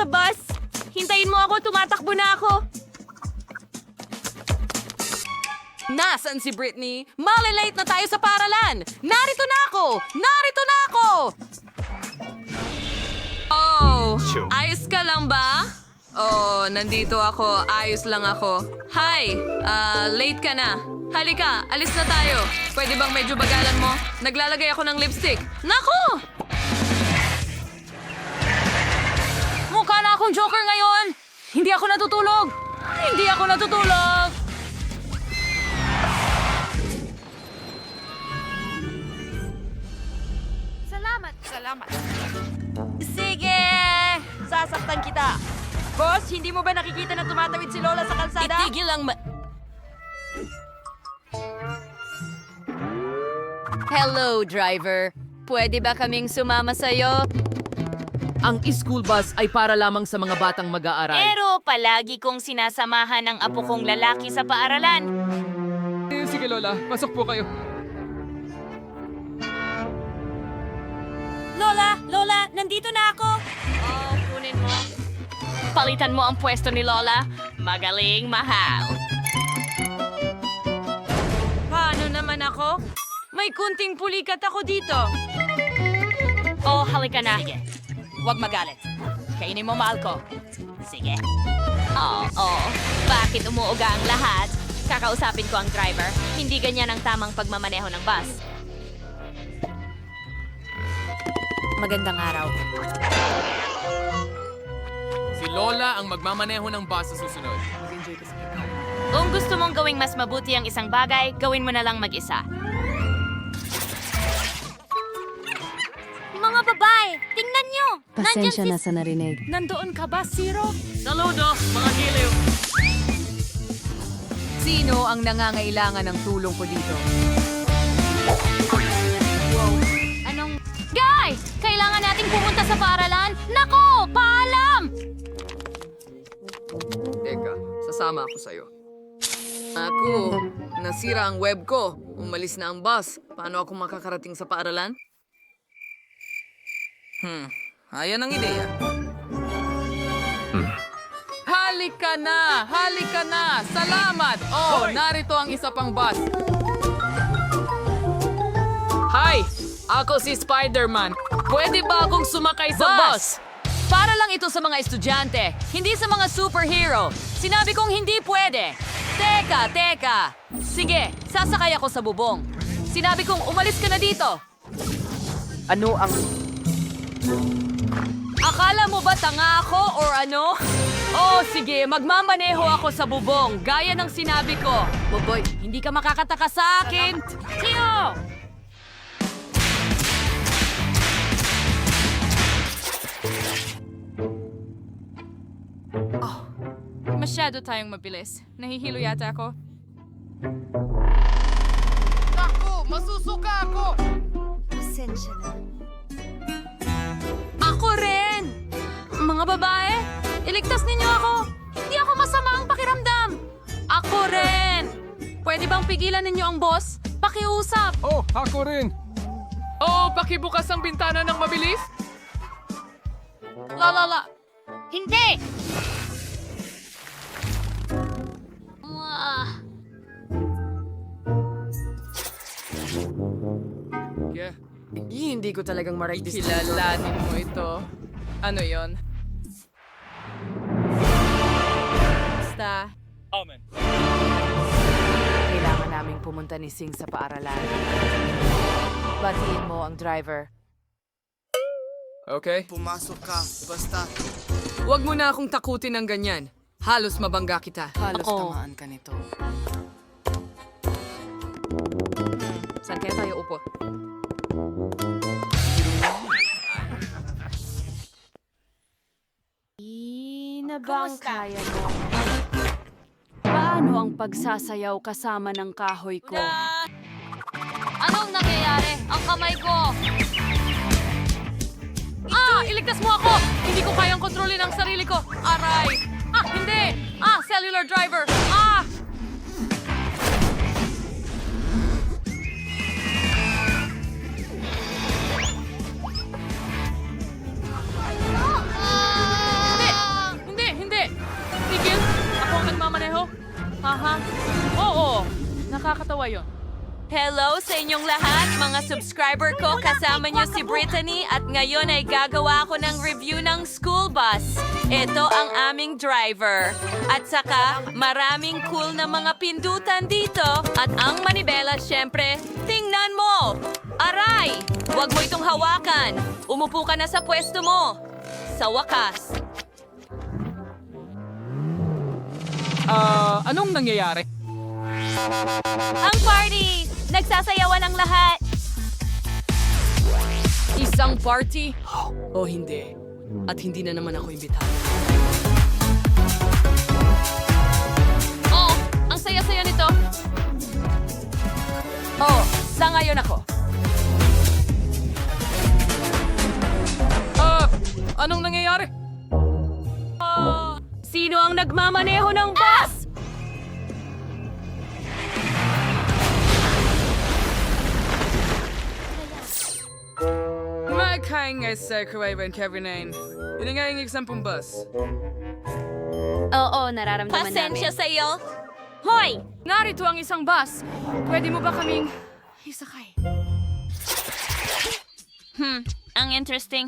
sa bus. Hintayin mo ako, tumatakbo na ako. Nasaan si Britney? Malilate na tayo sa paralan! Narito na ako! Narito na ako! Oh, ayos ka lang ba? Oh, nandito ako. Ayos lang ako. Hi, ah, late ka na. Halika, alis na tayo. Pwede bang medyo bagalan mo? Naglalagay ako ng lipstick. Nako! Akong joker ngayon! Hindi ako natutulog! Hindi ako natutulog! Salamat, salamat. Sige! Sasaktan kita. Boss, hindi mo ba nakikita na tumatawid si Lola sa kalsada? Itigil ang ma- Hello, driver. Pwede ba kaming sumama sa'yo? Ang school bus ay para lamang sa mga batang mag-aaral. Pero palagi kong sinasamahan ng apo kong lalaki sa paaralan. Eh, sige Lola, pasok po kayo. Lola, Lola, nandito na ako. Oh, kunin mo. Palitan mo ang pwesto ni Lola. Magaling, mahal. Paano naman ako? May kunting pulikat ako dito. Oh, halika na. Sige. Huwag magalit. Kainin mo mahal ko. Sige. Oo, oh, Bakit umuuga ang lahat? Kakausapin ko ang driver. Hindi ganyan ang tamang pagmamaneho ng bus. Magandang araw. Si Lola ang magmamaneho ng bus sa susunod. Kung gusto mong gawing mas mabuti ang isang bagay, gawin mo na lang mag-isa. Mga babae! Pasensya na sa narinig. Nandoon ka ba, Zero? Saludo, mga giliw! Sino ang nangangailangan ng tulong ko dito? Anong... Guys! Kailangan nating pumunta sa paaralan? Nako! Paalam! Teka, sasama ako sa'yo. Ako, nasira ang web ko. Umalis na ang bus. Paano ako makakarating sa paaralan? Hmm, ayan ang ideya. Halika na! Halika na! Salamat! Oh, narito ang isa pang bus. Hi! Ako si Spider-Man. Pwede ba akong sumakay sa bus? Para lang ito sa mga estudyante, hindi sa mga superhero. Sinabi kong hindi pwede. Teka, teka. Sige, sasakay ako sa bubong. Sinabi kong umalis ka na dito. Ano ang... Akala mo ba tanga ako or ano? Oh, sige, magmamaneho ako sa bubong, gaya ng sinabi ko. Boboy, hindi ka makakataka sa akin. Tio! Oh, masyado tayong mabilis. Nahihilo yata ako. Naku, masusuka ako! Pasensya na. Ako rin! Mga babae, iligtas ninyo ako! Hindi ako masama ang pakiramdam! Ako rin! Pwede bang pigilan ninyo ang boss? Pakiusap! Oh, ako rin! Oh, pakibukas ang bintana ng mabilis? La la la! Hindi! Hindi ko talagang marais Kilalanin mo ito. Ano yon? Basta... Amen. Kailangan naming pumunta ni Sing sa paaralan. Batiin mo ang driver. Okay. Pumasok ka, basta. Huwag mo na akong takutin ng ganyan. Halos mabangga kita. Halos Ako. tamaan ka nito. Saan kaya tayo upo? Na bang kaya mo? Paano ang pagsasayaw kasama ng kahoy ko? Anong nangyayari? Ang kamay ko! Ah! Iligtas mo ako! Hindi ko kayang kontrolin ang sarili ko! Aray! Ah! Hindi! Ah! Cellular driver! Nakakatawa yon. Hello sa inyong lahat, mga subscriber ko. Kasama niyo si Brittany at ngayon ay gagawa ako ng review ng school bus. Ito ang aming driver. At saka, maraming cool na mga pindutan dito. At ang manibela, syempre, tingnan mo! Aray! Huwag mo itong hawakan. Umupo ka na sa pwesto mo. Sa wakas. Ah, anong nangyayari? Ang party! Nagsasayawan ang lahat! Isang party? O hindi. At hindi na naman ako imbitado. Oh, ang saya-saya nito. Oh, sa ngayon ako. Ah, anong nangyayari? Sino ang nagmamaneho ng bus? Magkain sa Kuwaiban Kevin Yun nga yung eksampong bus. Oo, nararamdaman Pasensya sa iyo. Hoy! Narito ang isang bus. Pwede mo ba kaming isakay? Hmm, ang interesting.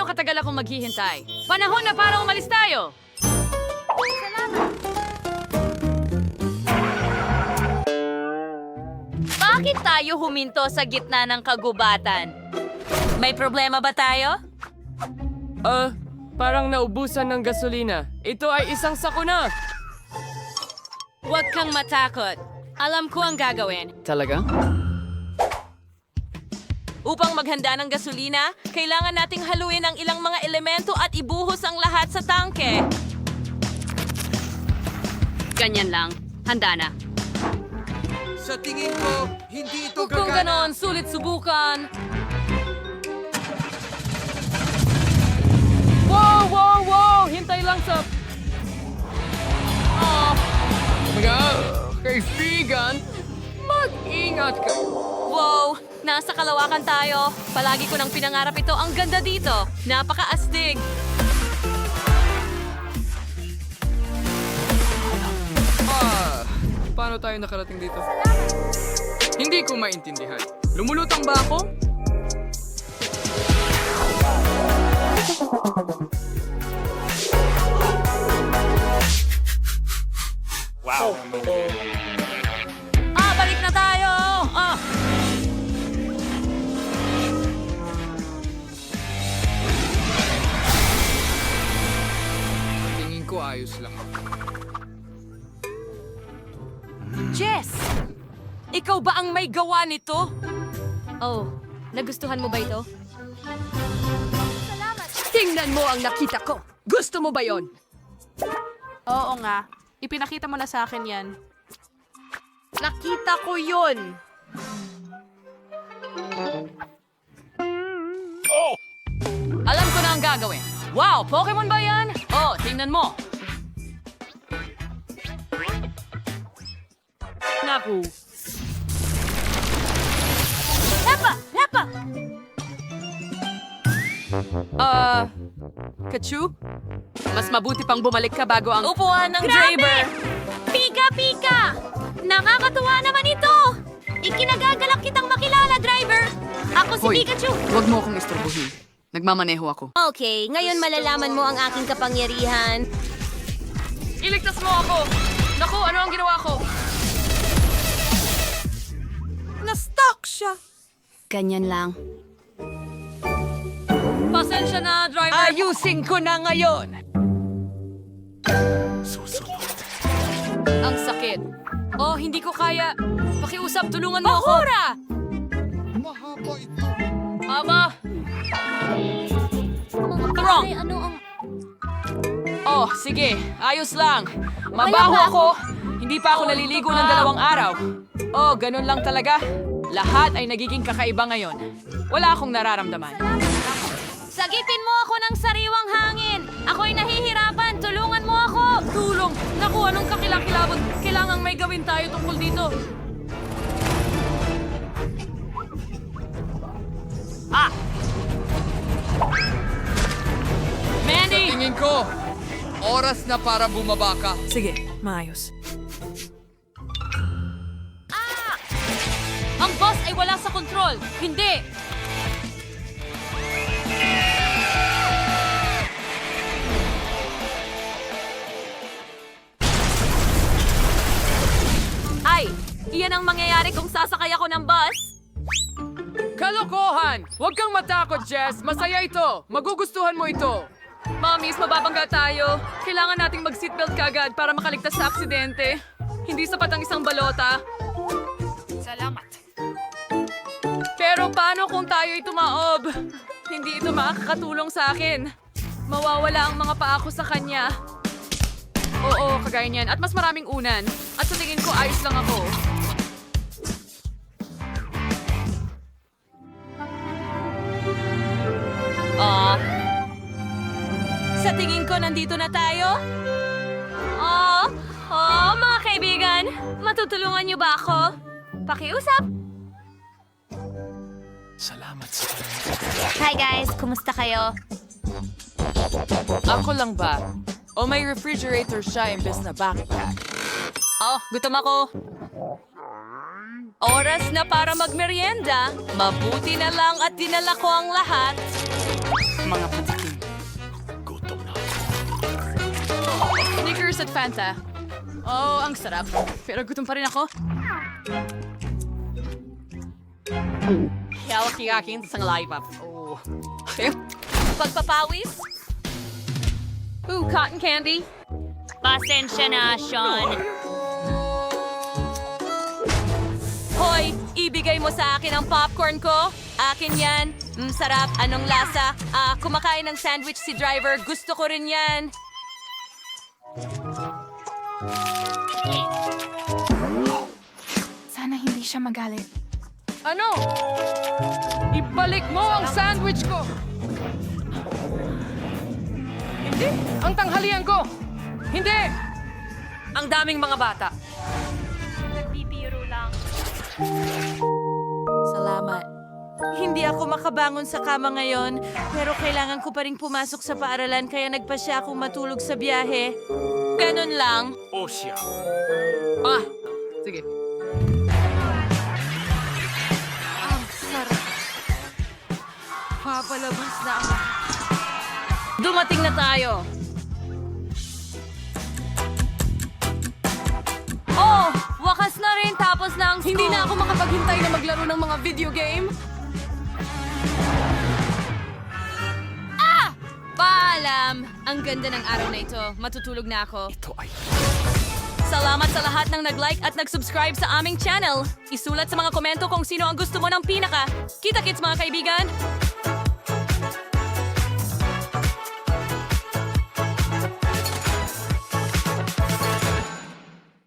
Gaano katagal akong maghihintay? Panahon na para umalis tayo! Bakit tayo huminto sa gitna ng kagubatan? May problema ba tayo? Ah, parang naubusan ng gasolina. Ito ay isang sakuna. Huwag kang matakot. Alam ko ang gagawin. Talaga? Upang maghanda ng gasolina, kailangan nating haluin ang ilang mga elemento at ibuhos ang lahat sa tangke. Ganyan lang. Handa na. Sa tingin ko, hindi ito Kung gagana. ganon, sulit subukan. Wow, wow, wow! Hintay lang sa... Oh, Mga kaibigan, mag-ingat kayo. Wow! Nasa kalawakan tayo. Palagi ko nang pinangarap ito. Ang ganda dito. Napakaastig. Ah, paano tayo nakarating dito? Hindi ko maintindihan. Lumulutang ba ako? Ah, balik na tayo! Ikaw ba ang may gawa nito? oh. Nagustuhan mo ba ito? Tingnan mo ang nakita ko. Gusto mo ba yon? Oo nga. Ipinakita mo na sa akin yan. Nakita ko yun! Alam ko na ang gagawin. Wow, Pokemon ba yan? Oh, tingnan mo. Naku. Lepa! Lepa! Ah, Kachu? Mas mabuti pang bumalik ka bago ang... Upuan ng driver! Pika, pika! Nakakatuwa naman ito! Ikinagagalak kitang makilala, driver! Ako si Pikachu! Huwag mo akong istorbohin. Nagmamaneho ako. Okay, ngayon malalaman mo ang aking kapangyarihan. Iligtas mo ako! Naku, ano ang ginawa ko? Na-stuck siya! Ganyan lang. Pasensya na, driver. Ayusin ko na ngayon! Ang sakit. Oh, hindi ko kaya. Pakiusap, tulungan mo ako. Ito. Aba! Wrong! Ano ang... Oh, sige. Ayos lang. Mabaho ako. Hindi pa ako naliligo ng dalawang araw. Oh, ganun lang talaga. Lahat ay nagiging kakaiba ngayon. Wala akong nararamdaman. Sagipin mo ako ng sariwang hangin! Ako'y nahihirapan! Tulungan mo ako! Tulong! Naku, anong kakilakilabot? Kailangang may gawin tayo tungkol dito. Ah! Mandy! Tingin ko, Oras na para bumaba ka. Sige, maayos. Ay wala sa kontrol. Hindi. Ay, iyan ang mangyayari kung sasakay ako ng bus. Kalokohan! Huwag kang matakot, Jess. Masaya ito. Magugustuhan mo ito. Mamis, mababangga tayo. Kailangan nating mag-seatbelt kagad para makaligtas sa aksidente. Hindi sapat ang isang balota. Salamat. Paano kung tayo'y tumaob? Hindi ito makakatulong sa akin. Mawawala ang mga paa ko sa kanya. Oo, kagaya niyan. At mas maraming unan. At sa tingin ko, ayos lang ako. Ah. Sa tingin ko, nandito na tayo. Oh, oh, mga kaibigan. Matutulungan niyo ba ako? Pakiusap. Hi guys, kumusta kayo? Ako lang ba? O may refrigerator siya imbes na backpack? Oh, gutom ako. Oras na para magmerienda. Mabuti na lang at dinala ko ang lahat. Mga patikim. Snickers at Fanta. Oh, ang sarap. Pero gutom pa rin ako. Healthy aking isang live up. Oh. Pagpapawis? Ooh, cotton candy. Pasensya na, Sean. Hoy, ibigay mo sa akin ang popcorn ko. Akin yan. Mm, sarap. Anong lasa? Ah, kumakain ng sandwich si driver. Gusto ko rin yan. Sana hindi siya magalit. Ano? Ibalik mo ang sandwich ko! Hindi! Ang tanghalian ko! Hindi! Ang daming mga bata. Nagbibiro lang. Salamat. Hindi ako makabangon sa kama ngayon, pero kailangan ko pa rin pumasok sa paaralan kaya nagpa siya akong matulog sa biyahe. Ganun lang. Ah! Sige. Papalabas na ako. Dumating na tayo. Oh, wakas na rin tapos na ang school. Hindi na ako makapaghintay na maglaro ng mga video game. Ah! Paalam! Ang ganda ng araw na ito. Matutulog na ako. Ito ay... Salamat sa lahat ng nag-like at nag-subscribe sa aming channel. Isulat sa mga komento kung sino ang gusto mo ng pinaka. Kita-kits mga kaibigan!